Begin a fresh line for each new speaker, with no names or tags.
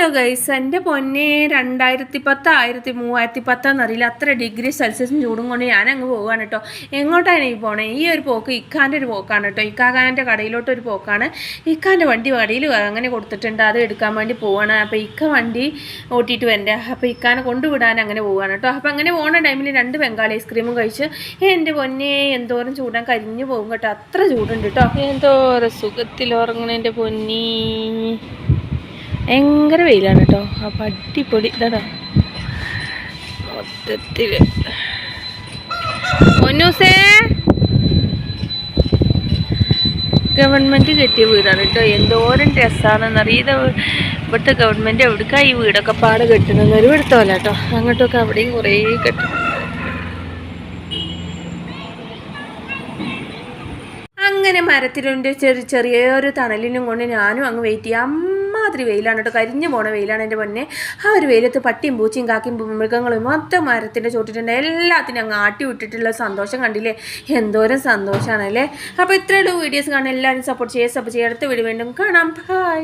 Hello guys എന്റെ പൊന്നെ രണ്ടായിരത്തി പത്ത് ആയിരത്തി മൂവായിരത്തി പത്താന്നറിയില്ല അത്ര ഡിഗ്രി സെൽഷ്യസും ചൂടും കൊണ്ട് ഞാൻ അങ്ങ് പോവുകയാണ് കേട്ടോ എങ്ങോട്ടാണ് ഈ പോണേ? ഈ ഒരു പോക്ക് ഇക്കാന്റെ ഒരു പോക്കാണ് കേട്ടോ ഇക്കാകാന്റെ കടയിലോട്ട് ഒരു പോക്കാണ്. ഇക്കാന്റെ വണ്ടി കടയിൽ അങ്ങനെ കൊടുത്തിട്ടുണ്ട്. അത് എടുക്കാൻ വേണ്ടി പോവാണ്. അപ്പോൾ ഇക്ക വണ്ടി ഓട്ടിയിട്ട് വരണ്ടേ. അപ്പോൾ ഇക്കാനെ കൊണ്ടുവിടാൻ അങ്ങനെ പോവുകയാണ് കേട്ടോ അപ്പോൾ അങ്ങനെ പോകുന്ന ടൈമിൽ രണ്ട് ബംഗാളി ഐസ്ക്രീമും കഴിച്ച് എന്റെ പൊന്നെ എന്തോരം ചൂടാൻ കരിഞ്ഞു പോകും കേട്ടോ. അത്ര ചൂടുണ്ട് കേട്ടോ എന്തോരം സുഖത്തിൽ ഉറങ്ങണ പൊന്നീ. ഭയങ്കര വെയിലാണ് കേട്ടോ അപ്പം അടിപൊളി. ഇതാ മൊത്തത്തിൽ ഒന്നൂസേ ഗവൺമെന്റ് കെട്ടിയ വീടാണ് കേട്ടോ എന്തോരം രസമാണെന്നറിയ ഇത് ഇവിടുത്തെ ഗവൺമെന്റ് എവിടേക്കാ ഈ വീടൊക്കെ പാട് കെട്ടണമെന്ന് ഒരു ഇവിടുത്തോല കേട്ടോ അങ്ങോട്ടൊക്കെ അവിടെയും കുറേ കെട്ടും. അങ്ങനെ മരത്തിലുണ്ട്. ചെറിയ ചെറിയൊരു തണലിനും കൊണ്ട് ഞാനും അങ്ങ് വെയിറ്റ് ചെയ്യാം. അമ്മാതിരി വെയിലാണ് കേട്ടോ കരിഞ്ഞു പോണ വെയിലാണ് എന്റെ മുന്നേ ആ ഒരു വെയിലത്ത് പട്ടിയും പൂച്ചയും കാക്കിയും മൃഗങ്ങളും മൊത്തം മരത്തിന്റെ ചോട്ടിട്ടുണ്ട്. എല്ലാത്തിനും അങ്ങ് ആട്ടി വിട്ടിട്ടുള്ള സന്തോഷം കണ്ടില്ലേ? എന്തോരം സന്തോഷമാണല്ലേ അപ്പോൾ ഇത്രയുള്ള വീഡിയോസ് കാണാൻ എല്ലാവരും സപ്പോർട്ട് ചെയ്യുക സപ്പോർട്ട് ചെയ്യുക അടുത്ത വീഡിയോ വീണ്ടും കാണാം. ബൈ